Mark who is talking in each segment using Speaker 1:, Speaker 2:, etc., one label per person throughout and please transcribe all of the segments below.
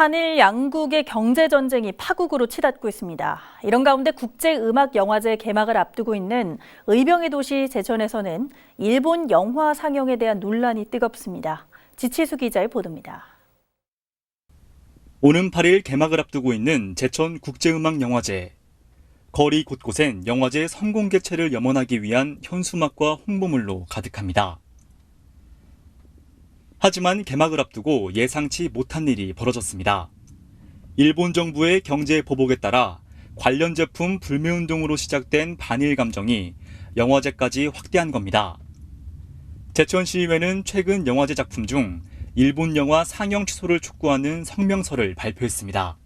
Speaker 1: 한일 양국의 경제 전쟁이 파국으로 치닫고 있습니다. 이런 가운데 국제 음악 영화제 개막을 앞두고 있는 의병의 도시 제천에서는 일본 영화 상영에 대한 논란이 뜨겁습니다. 지치수 기자의 보도입니다.
Speaker 2: 오는 8일 개막을 앞두고 있는 제천 국제음악 영화제. 거리 곳곳엔 영화제 성공 개최를 염원하기 위한 현수막과 홍보물로 가득합니다. 하지만 개막을 앞두고 예상치 못한 일이 벌어졌습니다. 일본 정부의 경제 보복에 따라 관련 제품 불매운동으로 시작된 반일 감정이 영화제까지 확대한 겁니다. 제천 시의회는 최근 영화제 작품 중 일본 영화 상영 취소를 촉구하는 성명서를 발표했습니다.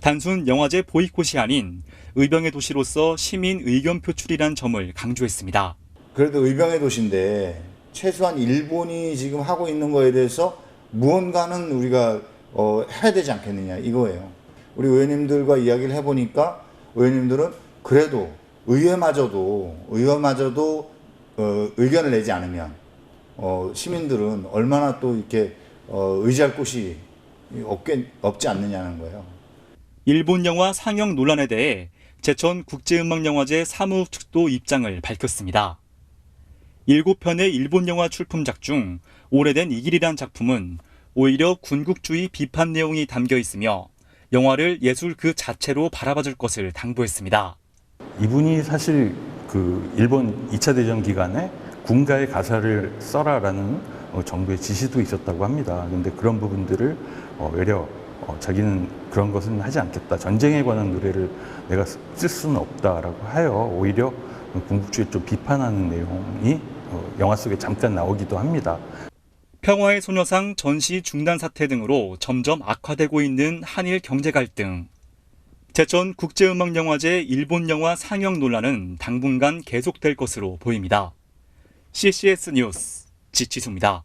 Speaker 2: 단순 영화제 보이콧이 아닌 의병의 도시로서 시민 의견 표출이란 점을 강조했습니다.
Speaker 3: 그래도 의병의 도시인데 최소한 일본이 지금 하고 있는 거에 대해서 무언가는 우리가 어, 해야 되지 않겠느냐 이거예요. 우리 의원님들과 이야기를 해보니까 의원님들은 그래도 의회마저도 의회마저도 어, 의견을 내지 않으면 어, 시민들은 얼마나 또 이렇게 어, 의지할 곳이 없겠, 없지 않느냐는 거예요.
Speaker 2: 일본 영화 상영 논란에 대해 제천 국제음악영화제 사무국 측도 입장을 밝혔습니다. 7편의 일본 영화 출품작 중 오래된 이 길이란 작품은 오히려 군국주의 비판 내용이 담겨 있으며 영화를 예술 그 자체로 바라봐줄 것을 당부했습니다.
Speaker 4: 이분이 사실 그 일본 2차 대전 기간에 군가의 가사를 써라라는 어, 정부의 지시도 있었다고 합니다. 근데 그런 부분들을 어, 외려 어, 자기는 그런 것은 하지 않겠다. 전쟁에 관한 노래를 내가 쓸 수는 없다라고 하여 오히려 군국주의 좀 비판하는 내용이 어, 영화 속에 잠깐 나오기도 합니다.
Speaker 2: 평화의 소녀상 전시 중단 사태 등으로 점점 악화되고 있는 한일 경제 갈등. 제천 국제음악영화제 일본 영화 상영 논란은 당분간 계속될 것으로 보입니다. CCS 뉴스 지치수입니다.